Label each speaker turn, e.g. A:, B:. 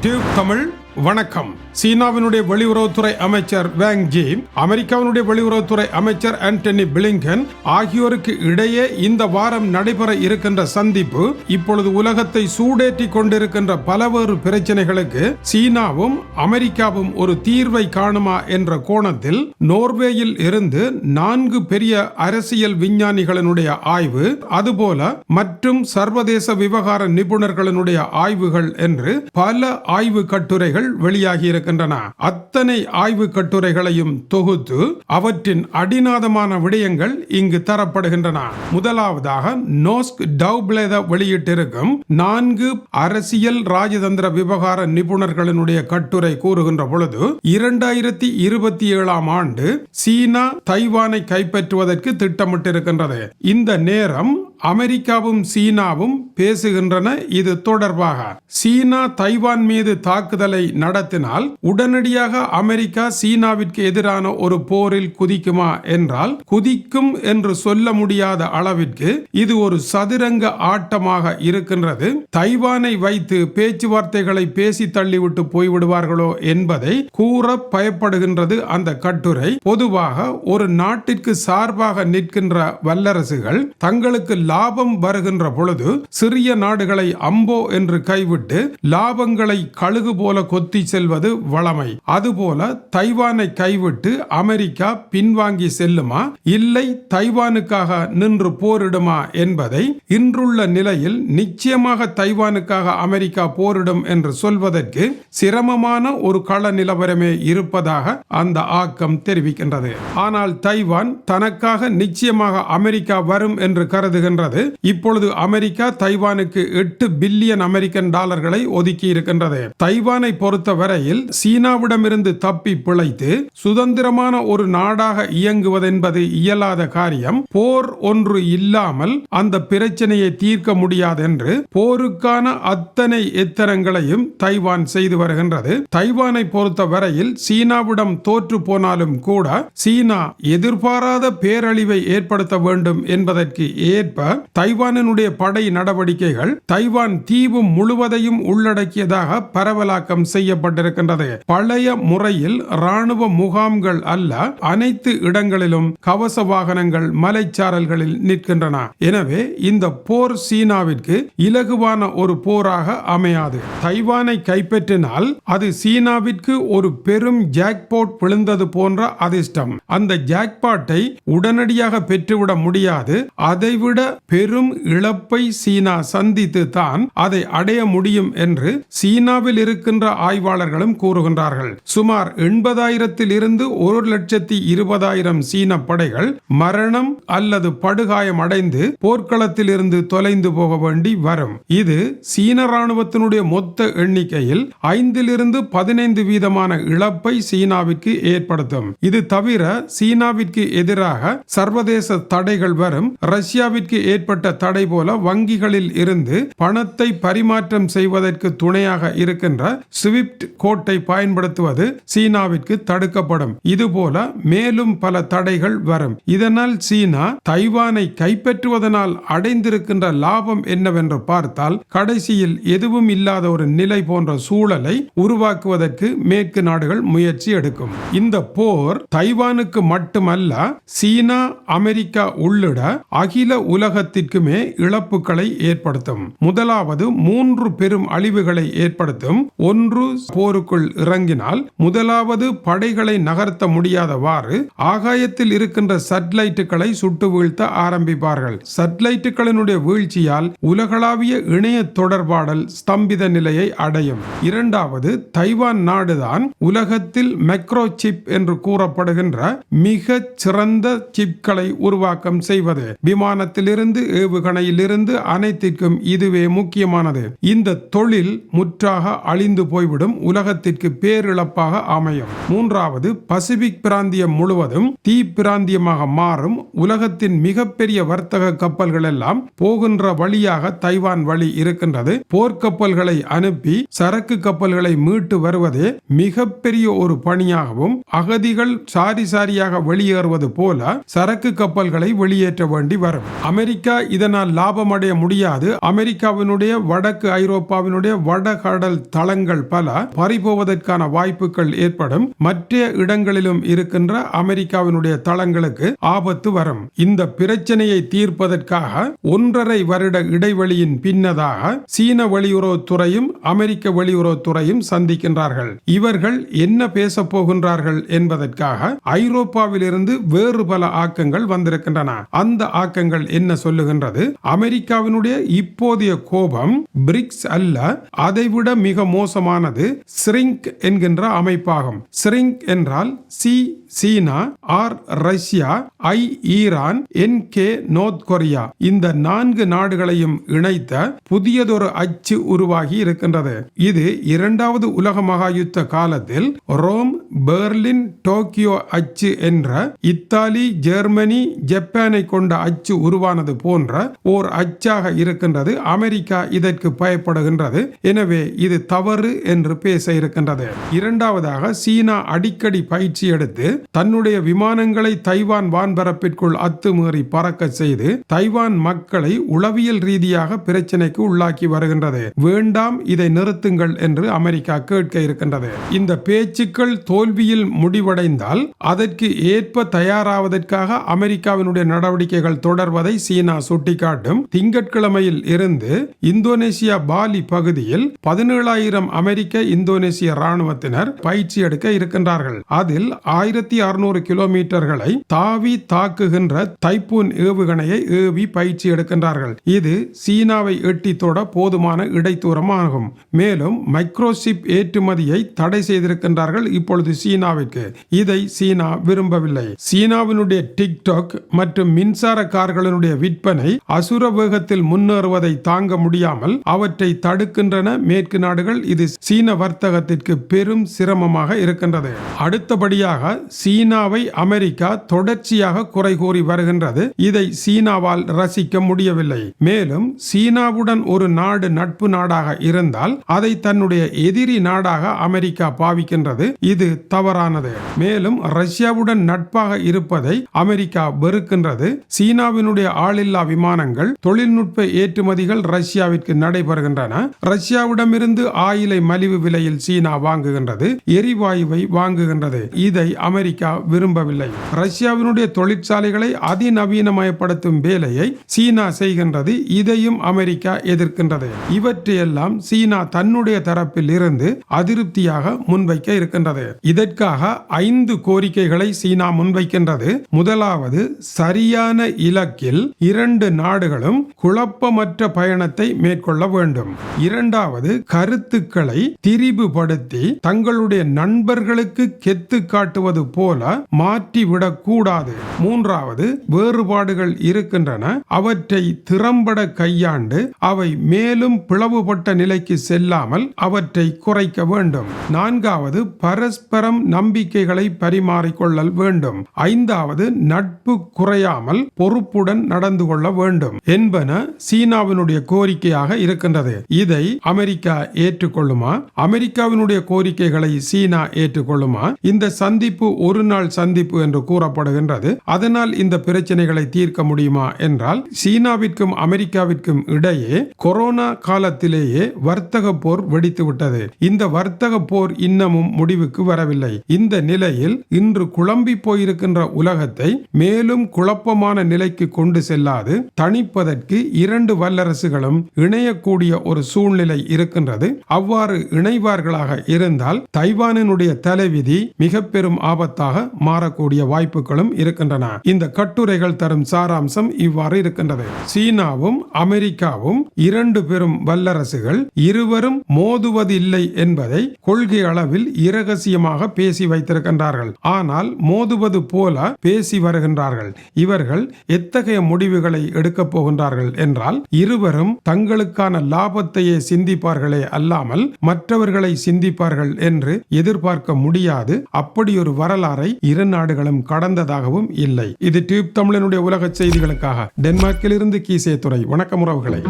A: Tube Tamil வணக்கம். சீனாவினுடைய வெளியுறவுத்துறை அமைச்சர் வேங் ஜி அமெரிக்காவினுடைய வெளியுறவுத்துறை அமைச்சர் ஆண்டனி பிளிங்கன் ஆகியோருக்கு இடையே இந்த வாரம் நடைபெற இருக்கின்ற சந்திப்பு இப்பொழுது உலகத்தை சூடேற்றி கொண்டிருக்கின்ற பலவேறு பிரச்சனைகளுக்கு சீனாவும் அமெரிக்காவும் ஒரு தீர்வை காணுமா என்ற கோணத்தில் நோர்வேயில் இருந்து நான்கு பெரிய அரசியல் விஞ்ஞானிகளினுடைய ஆய்வு அதுபோல மற்றும் சர்வதேச விவகார நிபுணர்களினுடைய ஆய்வுகள் என்று பல ஆய்வு கட்டுரைகள் வெளியாகி இருக்கின்றன அத்தனை ஆய்வு கட்டுரைகளையும் தொகுத்து அவற்றின் அடிநாதமான விடயங்கள் இங்கு தரப்படுகின்றன. முதலாவதாக நோஸ்க் டவுப்ளேத வெளியிட்டிருக்கும் நான்கு அரசியல் ராஜதந்திர விவகார நிபுணர்களினுடைய கட்டுரை கூறுகின்ற பொழுது இரண்டாயிரத்தி இருபத்தி ஏழாம் ஆண்டு சீனா தைவானை கைப்பற்றுவதற்கு திட்டமிட்டிருக்கின்றது. இந்த நேரம் அமெரிக்காவும் சீனாவும் பேசுகின்றன இது தொடர்பாக. சீனா தைவான் மீது தாக்குதலை நடத்தினால் உடனடியாக அமெரிக்கா சீனாவிற்கு எதிரான ஒரு போரில் குதிக்குமா என்றால் குதிக்கும் என்று சொல்ல முடியாத அளவிற்கு இது ஒரு சதுரங்க ஆட்டமாக இருக்கின்றது. தைவானை வைத்து பேச்சுவார்த்தைகளை பேசி தள்ளிவிட்டு போய்விடுவார்களோ என்பதை கூற பயப்படுகின்றது அந்த கட்டுரை. பொதுவாக ஒரு நாட்டிற்கு சார்பாக நிற்கின்ற வல்லரசுகள் தங்களுக்கு லாபம் வருகின்ற பொழுது சிறிய நாடுகளை அம்போ என்று கைவிட்டு லாபங்களை கழுகு போல கொத்தி செல்வது வளமை. அதுபோல தைவானை கைவிட்டு அமெரிக்கா பின்வாங்கி செல்லுமா? இல்லை தைவானுக்காக நின்று போரிடுமா என்பதை இன்றுள்ள நிலையில் நிச்சயமாக தைவானுக்காக அமெரிக்கா போரிடும் என்று சொல்வதற்கு சிரமமான ஒரு கள நிலவரமே இருப்பதாக அந்த ஆக்கம் தெரிவிக்கின்றது. ஆனால் தைவான் தனக்காக நிச்சயமாக அமெரிக்கா வரும் என்று கருதுகின்றது. இப்பொழுது அமெரிக்கா தைவான் தைவானுக்கு எட்டு பில்லியன் அமெரிக்கன் டாலர்களை ஒதுக்கி இருக்கின்றது தைவானை பொறுத்தவரையில் சீனாவிடமிருந்து தப்பி பிழைத்து சுதந்திரமான ஒரு நாடாக இயங்குவதென்பது இயலாத காரியம். போர் ஒன்று இல்லாமல் அந்த பிரச்சனையை தீர்க்க முடியாது என்று போருக்கான அத்தனை எத்தனங்களையும் தைவான் செய்து வருகின்றது. தைவானை பொறுத்த வரையில் சீனாவிடம் தோற்று போனாலும் கூட சீனா எதிர்பாராத பேரழிவை ஏற்படுத்த வேண்டும் என்பதற்கு ஏற்ப தைவானினுடைய படை நடவடிக்கை நடவடிக்கைகள் தைவான் தீவு முழுவதையும் உள்ளடக்கியதாக பரவலாக்கம் செய்யப்பட்டிருக்கின்றது. பழைய முறையில் ராணுவ முகாம்கள் அல்ல அனைத்து இடங்களிலும் கவச வாகனங்கள் மலைச்சாரல்களில் நிற்கின்றன. எனவே இந்த போர் சீனாவிற்கு இலகுவான ஒரு போராக அமையாது. தைவானை கைப்பற்றினால் அது சீனாவிற்கு ஒரு பெரும் ஜாக்பாட் விழுந்தது போன்ற அதிர்ஷ்டம். அந்த ஜாக்பாட்டை உடனடியாக பெற்றுவிட முடியாது. அதைவிட பெரும் இழப்பை சீனா சந்தித்து தான் அதை அடைய முடியும் என்று சீனாவில் இருக்கின்ற ஆய்வாளர்களும் கூறுகின்றார்கள். சுமார் எண்பதாயிரத்தில் இருந்து ஒரு லட்சத்தி இருபதாயிரம் சீன படைகள் மரணம் அல்லது படுகாயம் அடைந்து போர்க்களத்தில் இருந்து தொலைந்து போக வேண்டி வரும். இது சீன ராணுவத்தினுடைய மொத்த எண்ணிக்கையில் ஐந்திலிருந்து பதினைந்து வீதமான இழப்பை சீனாவிற்கு ஏற்படுத்தும். இது தவிர சீனாவிற்கு எதிராக சர்வதேச தடைகள் வரும். ரஷ்யாவிற்கு ஏற்பட்ட தடை போல வங்கிகளில் இருந்து பணத்தை பரிமாற்றம் செய்வதற்கு துணையாக இருக்கின்ற ஸ்விப்ட் கோட்டை பயன்படுத்துவது சீனாவிற்கு தடுக்கப்படும். இதுபோல மேலும் பல தடைகள் வரும். இதனால் சீனா தைவானை கைப்பற்றுவதனால் அடைந்திருக்கின்ற லாபம் என்னவென்று பார்த்தால் கடைசியில் எதுவும் இல்லாத ஒரு நிலை போன்ற சூழலை உருவாக்குவதற்கு மேற்கு நாடுகள் முயற்சி எடுக்கும். இந்த போர் தைவானுக்கு மட்டுமல்ல சீனா அமெரிக்கா உள்ளிட அகில உலகத்திற்குமே இழப்புகளை ஏற்படுத்தும். முதலாவது மூன்று பெரும் அழிவுகளை ஏற்படுத்தும். ஒன்று போருக்குள் இறங்கினால் முதலாவது படைகளை நகர்த்த முடியாதவாறு ஆகாயத்தில் இருக்கின்ற சட்டலைட்டுகளை சுட்டு வீழ்த்த ஆரம்பிப்பார்கள். சட்டலைட்டுகளினுடைய வீழ்ச்சியால் உலகளாவிய இணைய தொடர்பாடல் ஸ்தம்பித நிலையை அடையும். இரண்டாவது தைவான் நாடுதான் உலகத்தில் மெக்ரோ சிப் என்று கூறப்படுகின்ற மிக சிறந்த சிப்களை உருவாக்கம் செய்வது. விமானத்திலிருந்து ஏவுகணையிலிருந்து அனைத்து அனைத்திற்கும் இதுவே முக்கியமானது. இந்த தொழில் முற்றாக அழிந்து போய்விடும் உலகத்திற்கு பேரிழப்பாக அமையும். மூன்றாவது பசிபிக் பிராந்தியம் முழுவதும் தீ பிராந்தியமாக மாறும். உலகத்தின் மிகப்பெரிய வர்த்தக கப்பல்கள் எல்லாம் போகின்ற வழியாக தைவான் வழி இருக்கின்றது. போர்க்கப்பல்களை அனுப்பி சரக்கு கப்பல்களை மீட்டு வருவதே மிகப்பெரிய ஒரு பணியாகவும் அகதிகள் சாரி சாரியாக வெளியேறுவது போல சரக்கு கப்பல்களை வெளியேற்ற வேண்டி வரும். அமெரிக்கா இதனால் லாபம் அடைய முடியாது. கிடையாது. அமெரிக்காவினுடைய வடக்கு ஐரோப்பாவினுடைய வடகடல் தளங்கள் பல பறிபோவதற்கான வாய்ப்புகள் ஏற்படும். மற்ற இடங்களிலும் இருக்கின்ற அமெரிக்காவினுடைய தளங்களுக்கு ஆபத்து வரும். இந்த பிரச்சனையை தீர்ப்பதற்காக ஒன்றரை வருட இடைவெளியின் பின்னதாக சீன வெளியுறவுத்துறையும் அமெரிக்க வெளியுறவுத்துறையும் சந்திக்கின்றார்கள். இவர்கள் என்ன பேசப் போகின்றார்கள் என்பதற்காக ஐரோப்பாவிலிருந்து வேறு பல ஆக்கங்கள் வந்திருக்கின்றன. அந்த ஆக்கங்கள் என்ன சொல்லுகின்றது? அமெரிக்காவினுடைய இப்போதைய கோபம் பிரிக்ஸ் அல்ல அதைவிட மிக மோசமானது ஸ்ரிங்க் என்கின்ற அமைப்பாகும். ஸ்ரிங்க் என்றால் C China R Russia I Iran N K North Korea. இந்த நான்கு நாடுகளையும் இணைத்த புதியதொரு அச்சு உருவாகி இருக்கின்றது. இது இரண்டாவது உலக மகாயுத்த காலத்தில் ரோம் பெர்லின் டோக்கியோ அச்சு என்ற இத்தாலி ஜெர்மனி ஜப்பானை கொண்ட அச்சு உருவானது போன்ற ஓர் அச்சாக இருக்கின்றது. அமெரிக்கா இதற்கு பயப்படுகின்றது. எனவே இது தவறு என்று பேச இருக்கின்றது. இரண்டாவதாக சீனா அடிக்கடி பயிற்சி எடுத்து தன்னுடைய விமானங்களை தைவான் வான்பரப்பிற்குள் அத்துமீறி பறக்க செய்து தைவான் மக்களை உளவியல் ரீதியாக பிரச்சனைக்கு உள்ளாக்கி வருகின்றது. வேண்டாம் இதை நிறுத்துங்கள் என்று அமெரிக்கா கேட்க இருக்கின்றது. இந்த பேச்சுக்கள் தோல்வியில் முடிவடைந்தால் அதற்கு ஏற்ப தயாராவதற்காக அமெரிக்காவினுடைய நடவடிக்கைகள் தொடர்வதை சீனா சுட்டிக்காட்டும். திங்கட்கிழமை திங்கட்கிழமையில் இருந்து இந்தோனேசியா பாலி பகுதியில் பதினேழாயிரம் அமெரிக்க இந்தோனேசிய ராணுவத்தினர் பயிற்சி எடுக்க இருக்கின்றார்கள். அதில் ஆயிரத்தி அறுநூறு கிலோமீட்டர்களை தாவி தாக்குகின்ற தைப்பூன் ஏவுகணையை ஏவி பயிற்சி எடுக்கின்றார்கள். இது சீனாவை எட்டி தொட போதுமான இடைத்தூரமாகும். மேலும் மைக்ரோசிப் ஏற்றுமதியை தடை செய்திருக்கின்றார்கள் இப்பொழுது சீனாவிற்கு. இதை சீனா விரும்பவில்லை. சீனாவினுடைய டிக்டாக் மற்றும் மின்சார கார்களினுடைய விற்பனை அசுர வேகத்தில் முன்னேறுவதை தாங்க முடியாமல் அவற்றை தடுக்கின்றன. மேற்கு நாடுகள் இது சீன வர்த்தகத்திற்கு பெரும் சிரமமாக இருக்கின்றது. அடுத்தபடியாக சீனாவை அமெரிக்கா தொடர்ச்சியாக குறை கூறி வருகின்றது. இதை சீனாவால் ரசிக்க முடியவில்லை. மேலும் சீனாவுடன் ஒரு நாடு நட்பு நாடாக இருந்தால் அதை தன்னுடைய எதிரி நாடாக அமெரிக்கா பாவிக்கின்றது. இது தவறானது. மேலும் ரஷ்யாவுடன் நட்பாக இருப்பதை அமெரிக்கா வெறுக்கின்றது. சீனாவினுடைய ஆளில்லா விமானங்கள் தொழில்நுட்ப ஏற்றுமதிகள் ரஷ்யாவிற்கு நடைபெறுகின்றன. ரஷ்யாவிடமிருந்து ஆயிலை மலிவு விலையில் சீனா வாங்குகின்றது எரிவாயுவை வாங்குகின்றது. இதை அமெரிக்கா விரும்பவில்லை. ரஷ்யாவினுடைய தொழிற்சாலைகளை அதிநவீனமயப்படுத்தும் வேலையை சீனா செய்கின்றது இதையும் அமெரிக்கா எதிர்க்கின்றது. இவற்றையெல்லாம் சீனா தன்னுடைய தரப்பில் இருந்து அதிருப்தியாக முன்வைக்க இருக்கின்றது. இதற்காக ஐந்து கோரிக்கைகளை சீனா முன்வைக்கின்றது. முதலாவது சரியான இலக்கில் இரண்டு நாடுகளும் குழப்ப குழப்பமற்ற பயணத்தை மேற்கொள்ள வேண்டும். இரண்டாவது கருத்துக்களை திரிபுபடுத்தி தங்களுடைய நண்பர்களுக்கு கெத்து காட்டுவது போல மாற்றிவிடக் கூடாது மூன்றாவது வேறுபாடுகள் இருக்கின்றன. அவற்றை திறம்பட கையாண்டு அவை மேலும் பிளவுபட்ட நிலைக்கு செல்லாமல் அவற்றை குறைக்க வேண்டும். நான்காவது பரஸ்பரம் நம்பிக்கைகளை பரிமாறிக்கொள்ளல் வேண்டும். ஐந்தாவது நட்பு குறையாமல் பொறுப்புடன் நடந்து கொள்ள வேண்டும். என்பன சீனாவினுடைய கோரிக்கையாக இருக்கின்றது. இதை அமெரிக்கா ஏற்றுக்கொள்ளுமா? அமெரிக்காவினுடைய கோரிக்கைகளை சீனா ஏற்றுக்கொள்ளுமா? இந்த சந்திப்பு ஒரு நாள் சந்திப்பு என்று கூறப்படுகின்றது. அதனால் இந்த பிரச்சனைகளை தீர்க்க முடியுமா என்றால் சீனாவிற்கும் அமெரிக்காவிற்கும் இடையே கொரோனா காலத்திலேயே வர்த்தக போர் வெடித்துவிட்டது. இந்த வர்த்தக போர் இன்னமும் முடிவுக்கு வரவில்லை. இந்த நிலையில் இன்று குழம்பி போயிருக்கின்ற உலகத்தை மேலும் குழப்பமான நிலைக்கு கொண்டு செல்லாது தணிப்பதற்கு இரண்டு வல்லரசுகளும் இணையக்கூடிய ஒரு சூழ்நிலை இருக்கின்றது. அவ்வாறு இணைவார்களாக இருந்தால் தைவானினுடைய தலைவிதி மிக பெரும் ஆபத்தாக மாறக்கூடிய வாய்ப்புகளும் இருக்கின்றன. இந்த கட்டுரைகள் தரும் சாராம்சம் இவ்வாறு இருக்கின்றது. சீனாவும் அமெரிக்காவும் இரண்டு பெரும் வல்லரசுகள் இருவரும் மோதுவதில்லை என்பதை கொள்கை அளவில் இரகசியமாக பேசி வைத்திருக்கின்றார்கள். ஆனால் மோதுவது போல பேசி வருகின்றார்கள். இவர்கள் எத்தகைய முடிவுகளை எடுக்கப் போகின்றார்கள் என்றால் இருவரும் தங்களுக்கான லாபத்தையே சிந்திப்பார்களே அல்லாமல் மற்றவர்களை சிந்திப்பார்கள் என்று எதிர்பார்க்க முடியாது. அப்படி ஒரு வரலாறை இரு நாடுகளும் கடந்ததாகவும் இல்லை. இது டியூப் தமிழனுடைய உலக செய்திகளுக்காக. டென்மார்க்கிலிருந்து கீசே துறை வணக்கம் உறவுகளை.